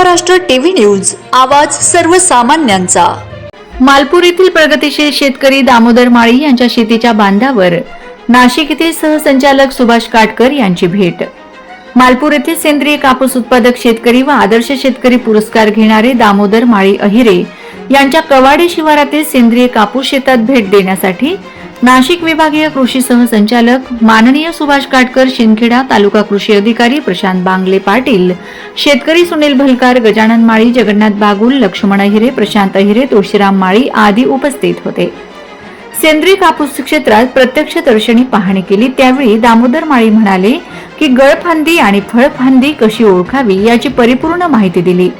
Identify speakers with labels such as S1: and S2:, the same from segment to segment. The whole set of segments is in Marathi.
S1: महाराष्ट्र टीव्ही न्यूज आवाज सर्वसामान्यांचा.
S2: मालपूर येथील प्रगतीशील शेतकरी दामोदर माळी यांच्या शेतीच्या बांधावर नाशिक येथील सहसंचालक सुभाष काटकर यांची भेट. मालपूर येथील सेंद्रिय कापूस उत्पादक शेतकरी व आदर्श शेतकरी पुरस्कार घेणारे दामोदर माळी अहिरे यांच्या कवाडे शिवारातील सेंद्रिय कापूस शेतात भेट देण्यासाठी नाशिक विभागीय कृषी सहसंचालक माननीय सुभाष काटकर शिंदखेडा तालुका कृषी अधिकारी प्रशांत बांगले पाटील शेतकरी सुनील भलकार गजानन माळी जगन्नाथ बागुल लक्ष्मण अहिरे प्रशांत अहिरे तुळशीराम माळी आदी उपस्थित होते. सेंद्रिय कापूस क्षेत्रात प्रत्यक्ष दर्शनी पाहणी केली. त्यावेळी दामोदर माळी म्हणाले की गळफांदी आणि फळफांदी कशी ओळखावी याची परिपूर्ण माहिती दिली.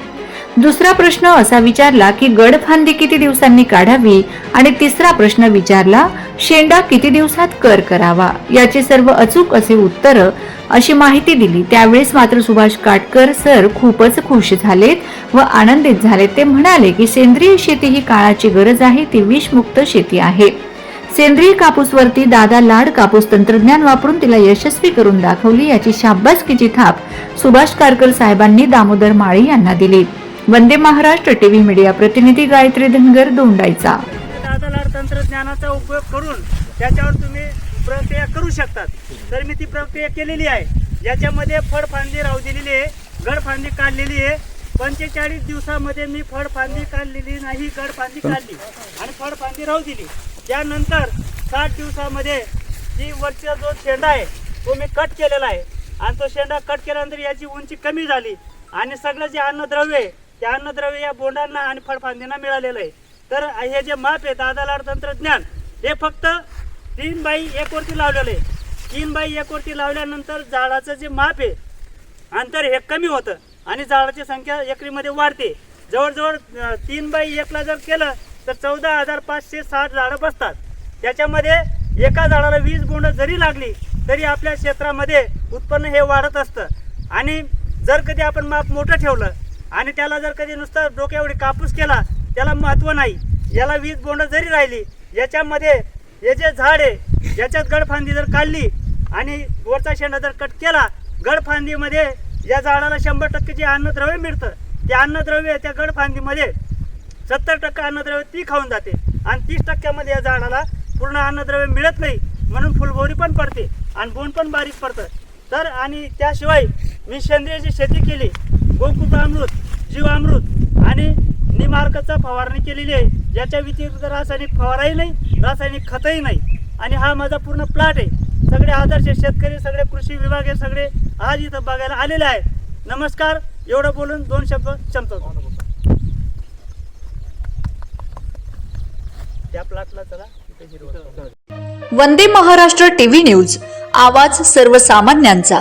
S2: दुसरा प्रश्न असा विचारला की गडफांदी किती दिवसांनी काढावी? आणि तिसरा प्रश्न विचारला शेंडा किती दिवसात कर करावा? याचे सर्व अचूक असे उत्तर अशी माहिती दिली. त्यावेळेस मात्र सुभाष काटकर सर खूपच खुश झालेत व आनंदित झालेत. ते म्हणाले की सेंद्रिय शेती ही काळाची गरज आहे ती विषमुक्त शेती आहे. सेंद्रिय कापूसवरती दादा लाड कापूस तंत्रज्ञान वापरून तिला यशस्वी करून दाखवली याची शाबासकीची थाप सुभाष कारकर साहेबांनी दामोदर माळी यांना दिली. वंदे महाराष्ट्र टीव्ही मीडिया प्रतिनिधी गायत्री धनगर
S3: दादालाड तंत्रज्ञानाचा उपयोग करून त्याच्यावर तुम्ही प्रक्रिया करू शकतात. तर मी ती प्रक्रिया केलेली आहे. याच्यामध्ये फळफांदी राहू दिलेली आहे गडफांदी काढलेली आहे. पंचेचाळीस दिवसामध्ये मी फळफांदी काढलेली नाही गडफांदी काढली. आणि फळफांदी राहू दिली. त्यानंतर साठ दिवसामध्ये जी वरचा जो शेंडा आहे तो मी कट केलेला आहे. आणि तो शेंडा कट केल्यानंतर याची उंची कमी झाली. आणि सगळं जे अन्नद्रव्य आहे ते अन्नद्रव्य या बोंडांना आणि फळफांदींना मिळालेलं आहे. तर हे जे माप आहे दादालाड तंत्रज्ञान हे फक्त तीन बाई एक वरती लावलेलं आहे. तीन बाई एक वरती लावल्यानंतर झाडाचं जे माप आहे अंतर हे कमी होतं आणि झाडाची संख्या एकरीमध्ये वाढते. जवळजवळ तीन बाई एकला जर केलं तर चौदा हजार पाचशे साठ झाडं बसतात. त्याच्यामध्ये एका झाडाला वीस बोंड जरी लागली तरी आपल्या क्षेत्रामध्ये उत्पन्न हे वाढत असतं. आणि जर कधी आपण माप मोठं ठेवलं आणि त्याला जर कधी नुसतं डोक्याएवढी कापूस केला त्याला महत्त्व नाही. याला वीज बोंड जरी राहिली याच्यामध्ये हे जे झाड आहे याच्यात गडफांदी जर काढली आणि वरचा शेंडा जर कट केला गडफांदीमध्ये या झाडाला शंभर टक्के जे अन्नद्रव्य मिळतं ते अन्नद्रव्य त्या गडफांदीमध्ये सत्तर टक्के अन्नद्रव्य ती खाऊन जाते. आणि तीस टक्क्यामध्ये या झाडाला पूर्ण अन्नद्रव्य मिळत नाही म्हणून फुलबोरी पण पडते आणि बोंड पण बारीक पडतं. तर आणि त्याशिवाय मी सेंद्रियची शेती केली गोकुट अमृत जीवामृत आणि निमार्कचा फवारणी केलेली आहे. ज्याच्या व्यतिरिक्त रासायनिक फवाराही नाही रासायनिक खतही नाही. आणि हा माझा पूर्ण प्लॉट आहे. सगळे आदर्श शेतकरी सगळे कृषी विभाग हे सगळे आज इथं बघायला आलेले आहे नमस्कार एवढं बोलून दोन शब्द संपतो त्या प्लॉटला चला
S1: वंदे महाराष्ट्र टीव्ही न्यूज आवाज सर्वसामान्यांचा.